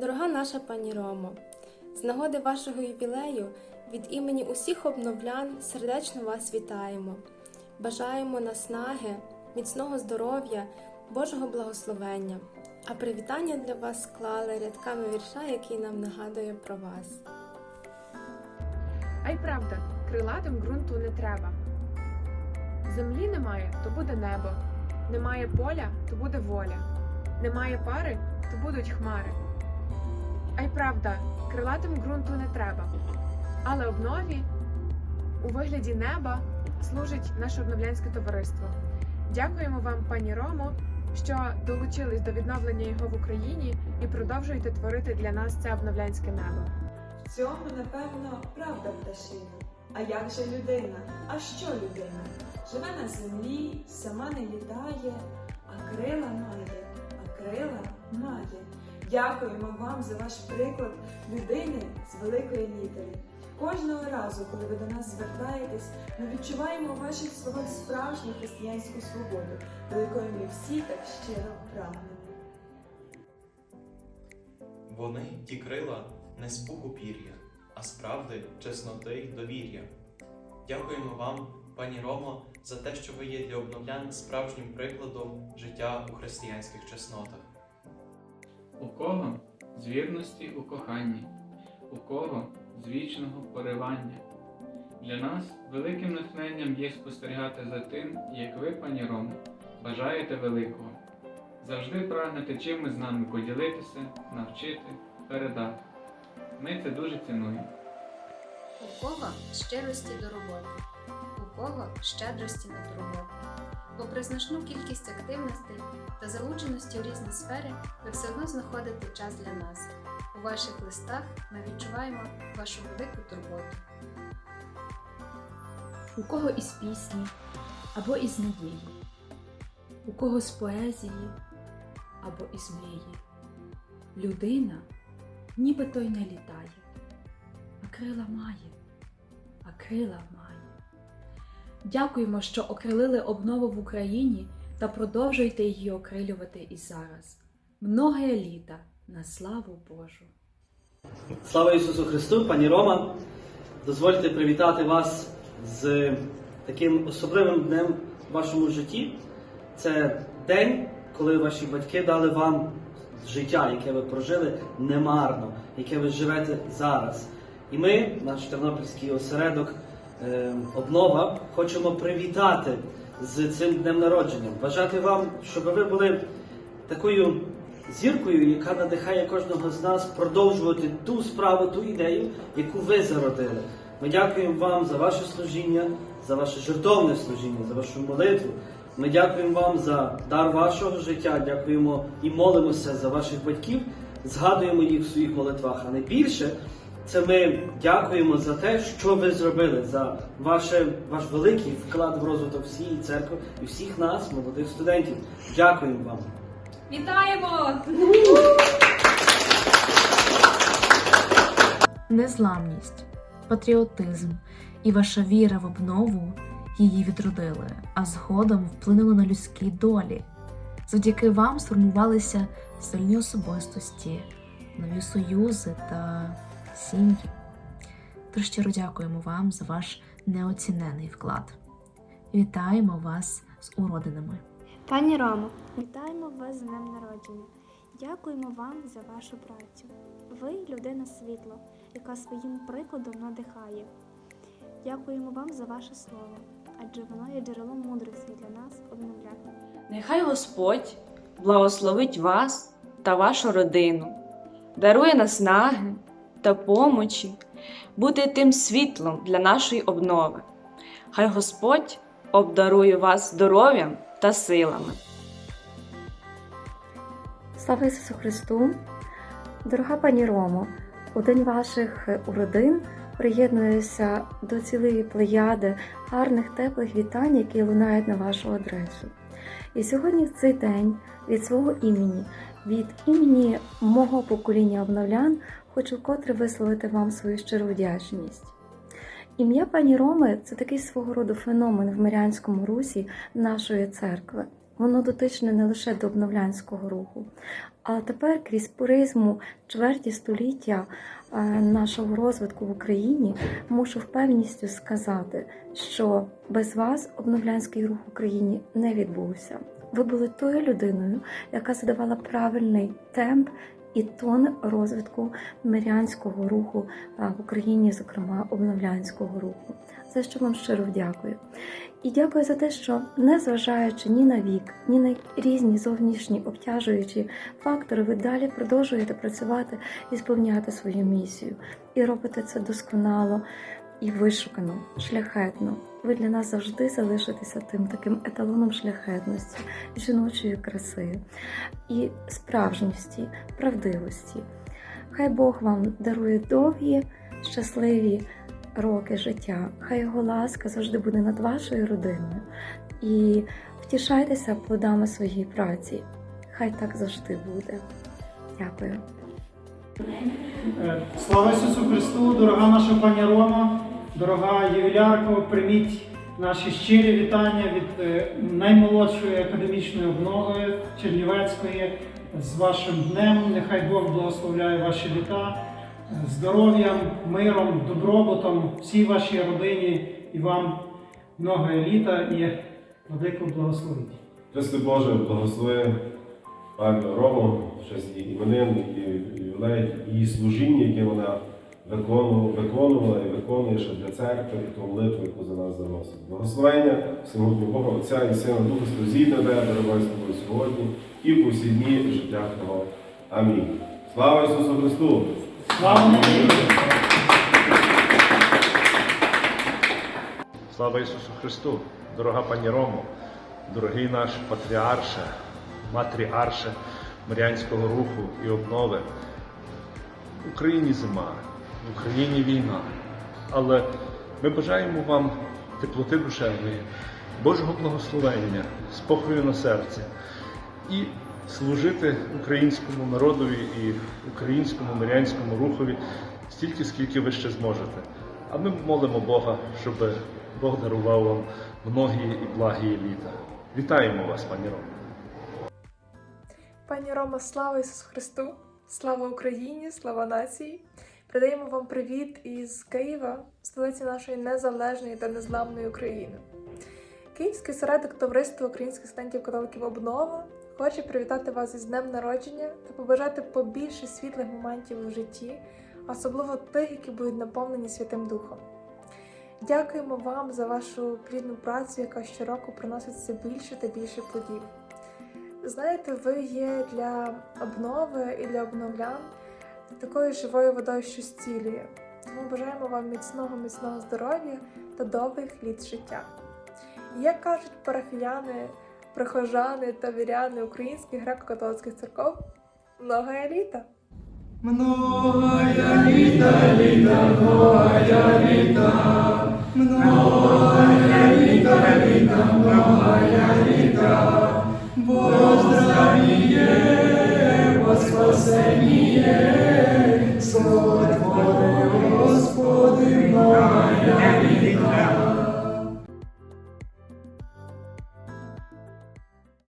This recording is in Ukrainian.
Дорога наша пані Ромо, з нагоди вашого ювілею від імені усіх обновлян сердечно вас вітаємо. Бажаємо наснаги, міцного здоров'я, Божого благословення. А привітання для вас склали рядками вірша, який нам нагадує про вас. А й правда, крилатим ґрунту не треба. Землі немає, то буде небо. Немає поля, то буде воля. Немає пари, то будуть хмари. А й правда, крилатим ґрунту не треба. Але обнові у вигляді неба служить наше обновлянське товариство. Дякуємо вам, пані Ромо, що долучились до відновлення його в Україні і продовжуєте творити для нас це обновлянське небо. В цьому, напевно, правда пташина. А як же людина? А що людина? Живе на землі, сама не літає, а крила має, а крила має. Дякуємо вам за ваш приклад людини з великої літери. Кожного разу, коли ви до нас звертаєтесь, ми відчуваємо у ваших словах справжню християнську свободу, до якої ми всі так щиро прагнемо. Вони ті крила не з пір'я, а справди чесноти й довір'я. Дякуємо вам, пані Ромо, за те, що ви є для обновлян справжнім прикладом життя у християнських чеснотах. У кого з вірності у коханні, у кого з вічного поривання. Для нас великим натхненням є спостерігати за тим, як ви, пані Ромо, бажаєте великого. Завжди прагнете чимось з нами поділитися, навчити, передати. Ми це дуже цінуємо. У кого щирості до роботи, у кого щедрості на турботу. Попри значну кількість активностей та залученості у різні сфери, ви все одно знаходите час для нас. У ваших листах ми відчуваємо вашу велику турботу. у кого із пісні або із надії, у кого з поезії або із мрії. Людина нібито й не літає, а крила має, а крила має. Дякуємо, що окрилили обнову в Україні та продовжуйте її окрилювати і зараз. Многое літа на славу Божу! Слава Ісусу Христу, пані Рома. Дозвольте привітати вас з таким особливим днем в вашому житті. Це день, коли ваші батьки дали вам життя, яке ви прожили немарно, яке ви живете зараз. І ми, наш тернопільський осередок е, обнова, хочемо привітати з цим днем народження, бажати вам, щоб ви були такою зіркою, яка надихає кожного з нас продовжувати ту справу, ту ідею, яку ви зародили. Ми дякуємо вам за ваше служіння, за ваше жертовне служіння, за вашу молитву. Ми дякуємо вам за дар вашого життя, дякуємо і молимося за ваших батьків, згадуємо їх в своїх молитвах. А найбільше це ми дякуємо за те, що ви зробили, за ваше, ваш великий вклад в розвиток всієї церкви і всіх нас, молодих студентів. Дякуємо вам. Вітаємо! Незламність, патріотизм і ваша віра в обнову її відродили, а згодом вплинули на людські долі. Завдяки вам сформувалися сильні особистості, нові союзи та сім'ї. Тож щиро дякуємо вам за ваш неоцінений вклад. Вітаємо вас з уродинами! Пані Ромо, вітаємо вас з днем народження. Дякуємо вам за вашу працю. Ви людина світло, яка своїм прикладом надихає. Дякуємо вам за ваше слово, адже воно є джерелом мудрості для нас, обновлян. Нехай Господь благословить вас та вашу родину, дарує наснаги та помочі, бути тим світлом для нашої обнови. Хай Господь обдарує вас здоров'ям та силами. Слава Ісусу Христу! Дорога пані Ромо, у день ваших уродин приєднуюся до цілої плеяди гарних теплих вітань, які лунають на вашу адресу. І сьогодні в цей день від свого імені, від імені мого покоління обновлян, хочу вкотре висловити вам свою щиру вдячність. Ім'я пані Роми це такий свого роду феномен в Мирянському русі нашої церкви. воно дотичне не лише до обновлянського руху. А тепер крізь призму чверті століття е, нашого розвитку в Україні мушу впевненістю сказати, що без вас обновлянський рух в Україні не відбувся. Ви були тою людиною, яка задавала правильний темп і тон розвитку мирянського руху в Україні, зокрема обновлянського руху. За що вам щиро дякую. І дякую за те, що незважаючи ні на вік, ні на різні зовнішні обтяжуючі фактори, ви далі продовжуєте працювати і сповняти свою місію. І робите це досконало і вишукано, шляхетно. Ви для нас завжди залишитеся тим таким еталоном шляхетності, жіночої краси і справжності, правдивості. Хай Бог вам дарує довгі, щасливі роки життя. Хай його ласка завжди буде над вашою родиною. І втішайтеся плодами своєї праці. Хай так завжди буде. Дякую. Е, Слава Ісусу Христу, дорога наша пані Рома, дорога ювілярко, прийміть наші щирі вітання від е, наймолодшої академічної обнови Чернівецької з вашим днем. Нехай Бог благословляє ваші літа здоров'ям, миром, добробутом всій вашій родині і вам много літа і великого благословення. Христи Боже, благослови пані Рому, щось і іменин, і ювілей, її служіння, яке вона виконувала, виконувала і виконує ще для церкви, і ту молитву, яку за нас заносить. Благословення всемогутнього Бога, Отця і Сина Духа тебе, перебувай з тобою сьогодні і по всі дні життя Твого. Амінь. Слава Ісусу Христу! Слава Богу! Слава Ісусу Христу! Дорога пані Ромо, дорогий наш патріарше, матріарше Маріанського руху і обнови. В Україні зима, в Україні війна. Але ми бажаємо вам теплоти душевної, Божого благословення, спокою на серці і служити українському народові і українському мирянському рухові стільки, скільки ви ще зможете. А ми молимо Бога, щоб Бог дарував вам многі і благі літа. Вітаємо вас, пані Рома. Пані Рома, слава Ісусу Христу! Слава Україні! Слава нації! Передаємо вам привіт із Києва, столиці нашої незалежної та незламної України. Київський осередок Товариства українських студентів католиків Обнова хоче привітати вас із днем народження та побажати побільше світлих моментів у житті, особливо тих, які будуть наповнені Святим Духом. Дякуємо вам за вашу плідну працю, яка щороку приносить все більше та більше плодів. Знаєте, ви є для обнови і для обновлян такою живою водою, що зцілює. Тому бажаємо вам міцного, міцного здоров'я та довгих літ життя. І як кажуть парафіяни, прихожани та віряни українських греко-католицьких церков, многая літа! Многая літа, літа, многая літа, многая літа, літа, многая літа, во здравіє, сотворив